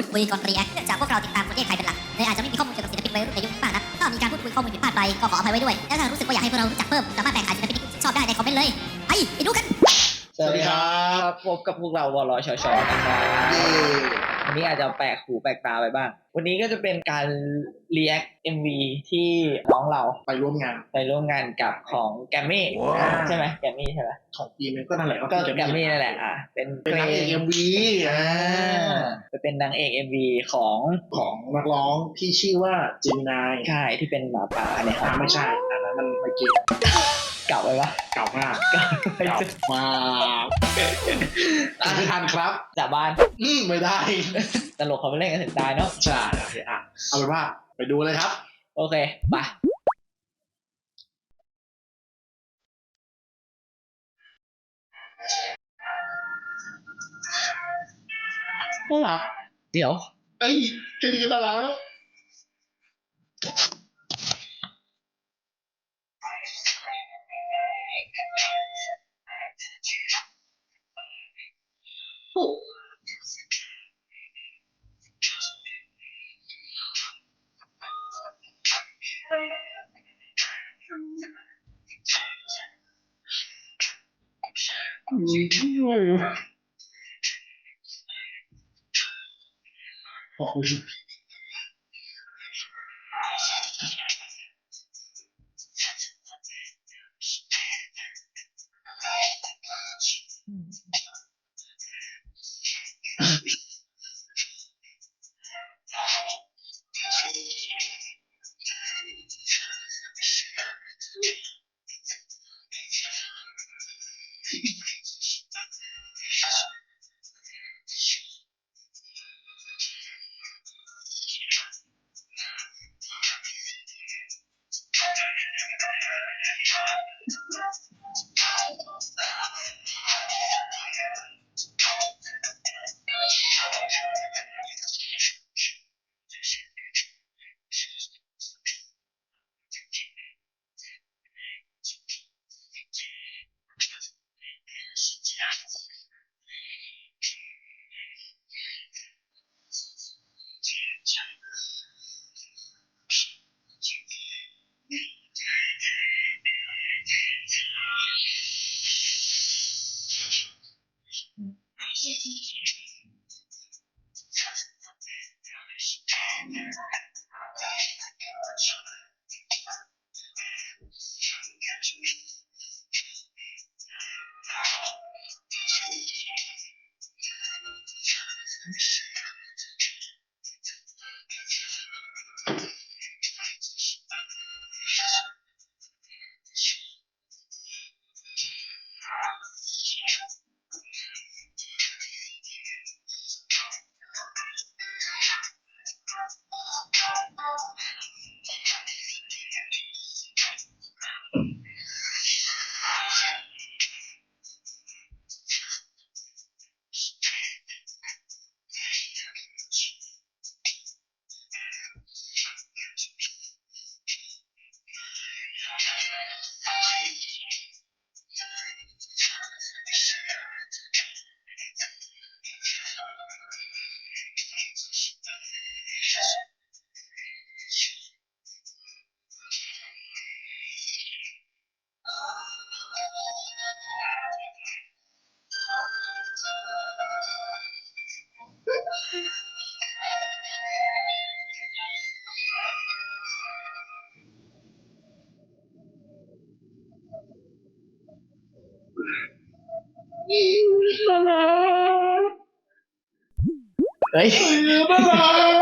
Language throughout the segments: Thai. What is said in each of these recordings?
พูดคุยก่อนรีแอคเนื่องจากพวกเราติดตามคนแยกใครเป็นหลักเลยอาจจะไม่มีข้อมูลเกี่ยวกับศิลปินวัยรุ่นในยุคนี้มากนะถ้ามีการพูดคุยข้อมูลผิดพลาดไปก็ขออภัยไว้ด้วยแล้วถ้ารู้สึกว่าอยากให้พวกเรารู้จักเพิ่มสามารถแบ่งขายศิลปินที่คุณชื่นชอบได้ในคอมเมนต์เลยไปไปดูกัน สวัสดีครับ พบกับพวกเราวอลชชนะครับ เย้ วันนี้อาจจะแปลกหูแปลกตาไปบ้าง วันนี้ก็จะเป็นการ react MV ที่น้องเราไปร่วมงาน ไปร่วมงานกับของแกมมี่ว้าว ใช่ไหมแกมมี่ใช่ไหมของปีนี้ก็นั่นแหละก็แกมมี่นั่นแหละอะเป็นเป็นนางเอกเอ็มวีอ่าไปเป็นนางเอก MV ของของนักร้องที่ชื่อว่าเจมินายค่ายที่เป็นหมาป่าเนี่ยคอ่ารับไม่ใช่อันนั้นมันไม่เกี่ยวเก่าไปปะเก่ามากเก่าไป เก่าสุดมาก อ่านไม่ทันครับจากบ้านอืมไม่ได้ตลกเขาไปเล่นกันถึงตายเนาะใช่โอเคอะเอาเป็นว่าไปดูเลยครับ โอเคไปน่ารักเดี๋ยว เอ้ยแค่นี้ก็น่ารักแล้ว ขอบคุณ น่ารักเฮ้ยน่ารัก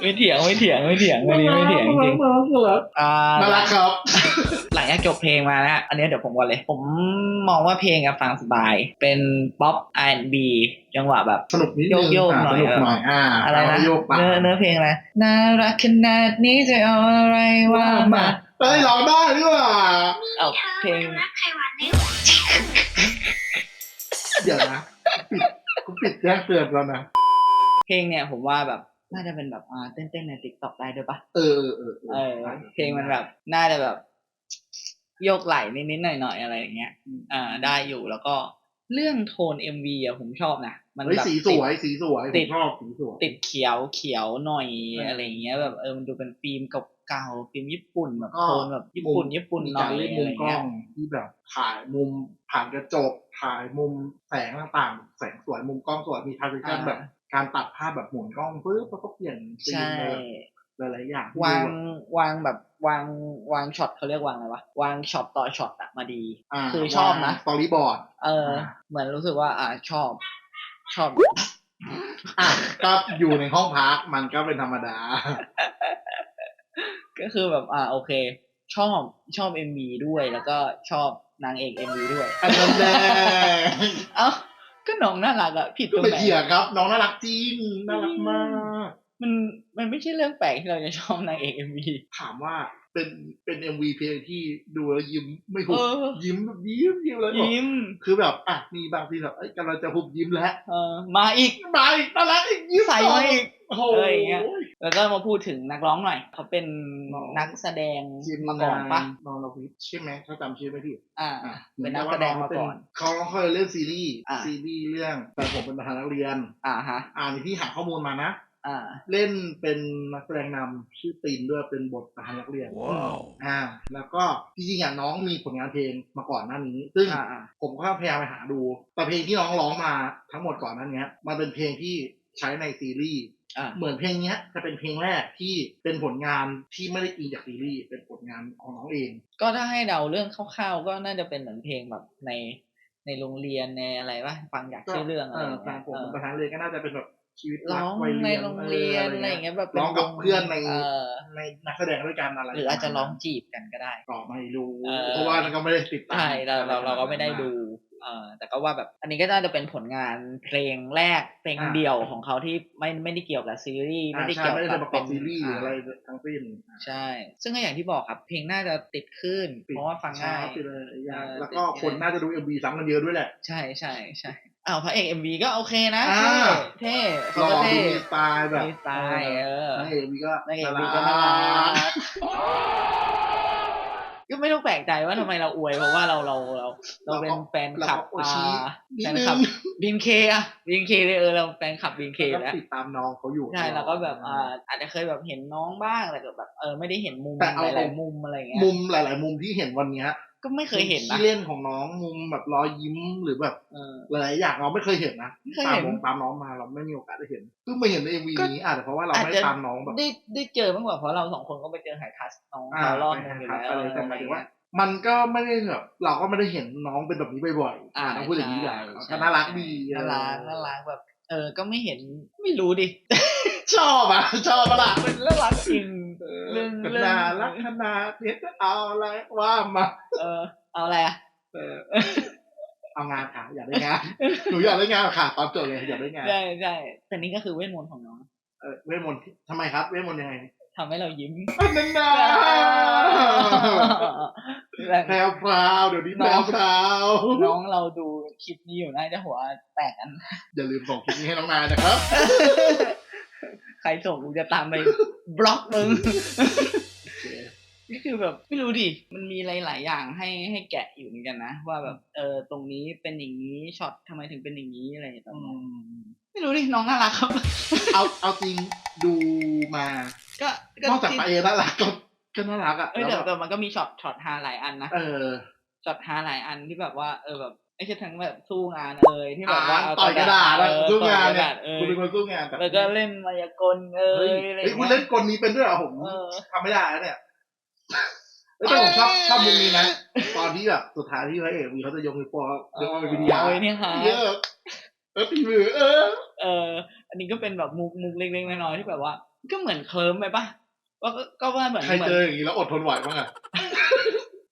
ไม่เถียงไม่เถียงไม่เถียงวันนี้ไม่เถียงจริงน่ารักน่ารักๆอ่าน่ารักครับ หลังจากจบเพลงมานะอันนี้เดี๋ยวผมก่อนเลย ผมมองว่าเพลงอะฟังสบาย เป็นป๊อป R&B จังหวะแบบสนุกนิดนึงโยกๆอะหน่อยสนุกหน่อยอ่าอะไรนะโยกปากเนื้อเนื้อเพลงอะไรน่ารักขนาดนี้จะเอาอะไรว่ามาเอ้ยร้องได้ด้วยว่ะเอาเพลง เดี๋ยวนะปิดกูปิดแจ้งเตือนแล้วนะ เพลงเนี่ยผมว่าแบบน่าจะเป็นแบบอ่าเต้นๆในติ๊กต็อกได้ด้วยปะเออเออเออเออเพลงมันแบบน่าจะแบบ โยกไหลนิดๆหน่อยๆอะไรอย่างเงี้ย อ่า ได้อยู่แล้วก็เรื่องโทน MV อะผมชอบนะ มันเฮ้ยแบบสีสวยสีสวยผติดมชอบสีสวยติดเขียวเขียวหน่อยเออออะไรอย่างเงี้ยแบบเออมันดูเป็นฟิล์ม เก่าๆฟิล์มญี่ปุ่นแบบก็โทนแบบญี่ปุ่นญี่ปุ่นมีหน่กาอรยเล่นอะมุไรมกล้เงี้อยงที่แบบถ่ายมุมผ่านกระจกถ่ายมุมแสงต่างๆ แสงสวยมุมกล้องสวยมีทาร์ i ชันอ่าแบบการตัดภาพแบบหมุนกล้องปึ๊บแล้วก็เปลี่ยนซีนใช่ไปหลายๆอย่างที่วางดูอะวางแบบวางวางช็อตเขาเรียกวางอะไรวะวางช็อตต่อช็อตอะมาดีาคือชอบนะสตอรี่บอร์ดเอออ่าเหมือนรู้สึกว่า อ่าชอบ ชอบอะก็อยู่ในห้องพักมันก็เป็นธรรมดา ก็คือแบบอ่าโอเค ชอบชอบเอ็มวีด้วยแล้วก็ชอบนางเอกเอ็มวีด้วยอันนั้นแหละเอ้าก็น้องน่ารักอะผิดตก็รงไปไหนเถียงครับ น้องน่ารักจริงน่ารักมาก มันมันไม่ใช่เรื่องแปลกที่เราจะชอบนางเอกเอ็มวี ถามว่าเป็นเป็นเอ็มวีเพลงที่ดูแล้วยิ้มไม่หุบเออ ยิ้มแบบยิ้มยิ้มแล้วบอกยิ้มคือแบบอะมีบางทีแบบเอ้ยกำลังจะหุบยิ้มแล้วเออมาอีกมาอีกน่ารักอีกยิ้มใส่มาอีก โอ้โหอะไรอย่างเงี้ย แล้วก็มาพูดถึงนักร้องหน่อย เขาเป็นน้องนักแสดงจิมมาก่อนปะนอนลวิทใช่ไหมถ้าจำชื่อไม่ผิดอ่าอะเป็นนักแสดงมาก่อนเขาเคยเล่นซีรีส์อะซีรีส์เรื่องแต่ผมเป็นประธานนักเรียน อ่าฮะ อ่านที่หาข้อมูลมานะอ่าเล่นเป็นนักแสดงนำชื่อตีนด้วยเป็นบทประธานนักเรียนอ่า แล้วก็จริงๆอะน้องมีผลงานเพลงมาก่อนหน้านี้ ซึ่งอ่าอ่าผมก็พยายามไปหาดู แต่เพลงที่น้องร้องมาทั้งหมดก่อนหนั้นเนี้ย มันเป็นเพลงที่ใช้ในซีรีส์ อ่าเหมือนเพลงเนี้ยจะเป็นเพลงแรกที่เป็นผลงานที่ไม่ได้อิงจากซีรีส์เป็นผลงานของน้องเอง ก็ถ้าให้เดาเรื่องคร่าวๆก็น่าจะเป็นเหมือนเพลงแบบในในโรงเรียนในอะไรวะฟังอยากชื่อเรื่องอะไรอย่างทาเงี้งยผมเออเป็นประธานนักเรียนก็น่าจะเป็นแบบชีวิตร้รักองวัยในเรียนโรงเรียนอะไรอย่างเงี้ยเงี้ยแบบป็ร้องกับวเพื่อนในเออในนักแสดงด้วยกันอะไรหรืออาจจะร้องจีบกันก็ได้ก็ไม่รู้เออเพราะว่ามันก็ไม่ได้ติดตามใช่เราเราเราก็ไม่ได้ดู เออแต่ก็ว่าแบบอันนี้ก็น่าจะเป็นผลงานเพลงแรกเพลงอ่าเดี่ยวของเขาที่ไม่ไม่ได้เกี่ยวกับซีรีส์อ่าไม่ได้ใช่เกี่ยวไม่ได้กับประกอบซีรีส์หรืออะไราทั้งสิ้นใช่ ซึ่งก็อย่างที่บอกครับ เพลงน่าจะติดขึ้น เพราะว่าฟังง่ายติดเลยอย่างเออแล้วก็ติดง่ายคนน่าจะดูเอ็มวีซ้ำกันเยอะด้วยแหละ ใช่ใช่ใช่อ้าวพระเอกเอ็มวีก็โอเคนะอ่าเท่เท่หเขาล่อก็ดูเท่มีสไตล์แบบมีสไตล์เออนางเอกมีก็นางเอกมีก็น่ารัก ก็ไม่ต้องแปลกใจว่าทำไมเราอวย เพราะว่าเราเราเราเราเป็นแฟนคลับเราก็โอชิอ่านิดแฟนนึคลับงบีนเคอะบีนเคเลยเออเราแฟนคลับบีนเคแล้วแล้วติดตามน้องเขาอยู่ใช่แล้วก็แบบอ่าอาจจะเคยแบบเห็นน้องบ้างแต่ก็แบบเออไม่ได้เห็นมุมแต่เอา หลายๆมุมอะไรอย่างเงี้ย มุมหลาย ๆ มุมที่เห็นวันเนี้ย ก็ไม่เคยเห็นนะ ที่เล่นของน้องมุมแบบรอยยิ้มหรือแบบเออหลายๆอย่างเราไม่เคยเห็นนะไม่เคยตามเห็น วงตามน้องมาเราไม่มีโอกาสได้เห็นเพิ่งมาเห็นในเอ็มวีก็ นี้อาจจะเพราะว่าเราอาจไม่จะตามน้องแบบได้ได้เจอบ้างกว่าเพราะเราสองคนก็ไปเจอไฮทัสน้องอ่าเขารอบไปนึงอยู่หาแล้วอะไรแต่หอะไรมายถึงเงี้ว่ายมันก็ไม่ได้แบบเราก็ไม่ได้เห็นน้องเป็นแบบนี้บ่อยๆอ่าต้องพูดอย่างนี้แหละใช่ก็น่ารักดีน่ารักน่ารักแบบ เออก็ไม่เห็นไม่รู้ดิ ชอบอะชอบปะล่ะเป็นน่ารักจริง เรื่องขเรื่องนาดรักขนาดนี้จะเอาอะไรว่ามาเออ เอาอะไรอะเออเอางานค่ะอยากได้งานหนูอยากได้งานค่ะตอนจบเลยอยากได้งานใช่ใช่แต่นี่ก็คือเวทมนต์ของน้องเออเวทมนต์ทำไมครับ เวทมนต์ยังไงทำให้เรายิ้มอันนั้นนะแพรวพราวเดี๋ยวนี้แพรวพราวน้องเราดูคลิปนี้อยู่น่าจะหัวแตกกันอย่าลืมส่งคลิปนี้ให้น้องนายนะครับ ใครส่งกูจะตามไปบล็อกมึงนี่คือแบบไม่รู้ดิมันมีหลาย ๆ อย่างให้ให้แกะอยู่เหมือนกันนะว่าแบบเออตรงนี้เป็นอย่างนี้ช็อตทำไมถึงเป็นอย่างนี้อะไรอย่างเงี้ยไม่รู้ดิน้องน่ารักครับ เอาเอาจริงดูมา ก็นอกจากไปาเอน่ารักก็ก็น่ารักอะเอ้ยแล้วแต่แบบแต่มันก็มีช็อตช็อตฮาหลายอันนะเออช็อตฮาหลายอันที่แบบว่า เออแบบ ไม่ใช่ทั้งแบบสู้งานเอยที่แบบว่าอ่าเต่อยกระดาษเออะอสู้งานต่อยกระเนี่ดายษเออคุณเป็นคนสู้งานแต่แล้วก็เล่นมายากลเอเฮ้ยยอะไรอเฮ้ยย่างคุณเงี้เล่ยนกลนี้เป็นด้วยเหรอผมเออทำไม่ได้แล้วเนี่ยเอ้ยแต่ผมชอบชอบมุมนี้นะตอนที่แบบสุดท้ายที่พระเอกมีเขาจะยกมือโป้ยกมือวิทยาเออเนี่ยฮะเยอะเออตีมือเออ เออ อันนี้ก็เป็นแบบมุกมุกเล็กๆน้อยๆที่แบบว่า ก็เหมือนเคลิ้มไปปะว่าก็ก็ว่าเหมือนใครเหมือเจอนอย่างนี้แล้วอดทนไหวบ้างอะ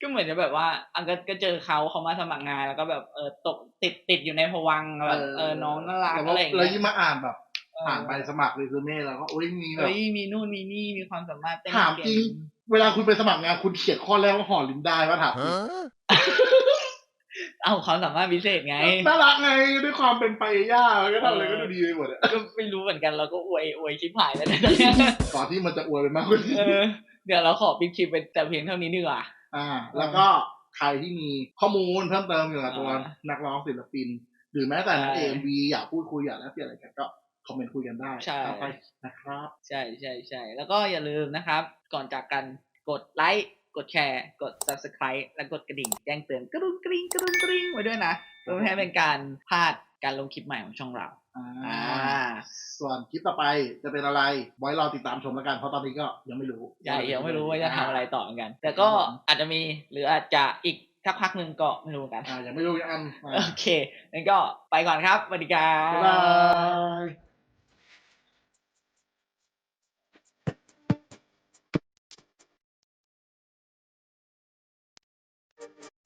ก็เหมือนจะแบบว่าอันก็ก็เจอเขาเขามาสมัครงานแล้วก็แบบเออตกติดติดอยู่ในภวังค์แบบเออน้องน่ารักแล้วอะไรอย่างแล้วเงี้ยิ่ยงมาอ่านแบบเอออ่านใบสมัครเรซูเม่แล้วก็โอ้ยมีแบบเฮ้ยมีนู่นมีนี่มีความสามารถเต้นถามเก่จริงเวลาคุณไปสมัครงานคุณเขียนข้อแรกว่าห่อลิ้นได้ว่าถามจริงเอาความสามารถพิเศษไงน่ารักไงด้วยความเป็นไปย่าก็ทำอะไรก็ดูดีไปหมดอะก็ไม่รู้เหมือนกันเราก็อวยอวยชิบหายแล้วนะตอนเนี้ยก่อนที่มันจะอวยไปมากกว่านี้เออเดี๋ยวเราขอปิดคลิปไปแต่เพียงเท่านี้ดีกว่า อ่า แล้วก็ใครที่มีข้อมูลเพิ่มเติมเกี่ยวกับตัวอ่า นักร้องศิลปิน หรือแม้แต่นักใช่เอ็มวีอยากพูดคุยอยากแลกเปลี่ยนอะไรกันก็คอมเมนต์คุยกันได้ใช่ เอาไปนะครับ ใช่ใช่ใช่แล้วก็อย่าลืมนะครับ ก่อนจากกันกดไลค์กดแชร์กด subscribe และกดกระดิ่งแจ้งเตือนกระดุงกริ๊งกระดุงกริ๊งไว้ด้วยนะเพื่อไม่ให้เป็นการพลาดการลงคลิปใหม่ของช่องเรา อ่า ส่วนคลิปต่อไปจะเป็นอะไร ไว้รอติดตามชมแล้วกัน เพราะตอนนี้ก็ยังไม่รู้ยังไม่รู้ว่าจะทำอะไรต่อเหมือนกัน แต่ก็อาจจะมีหรืออาจจะอีกสักพักหนึ่งก็ไม่รู้เหมือนกันอ่ายังไม่รู้ยังอันโอเคงั้นก็ไปก่อนครับสวัสดีครับบ๊ายบาย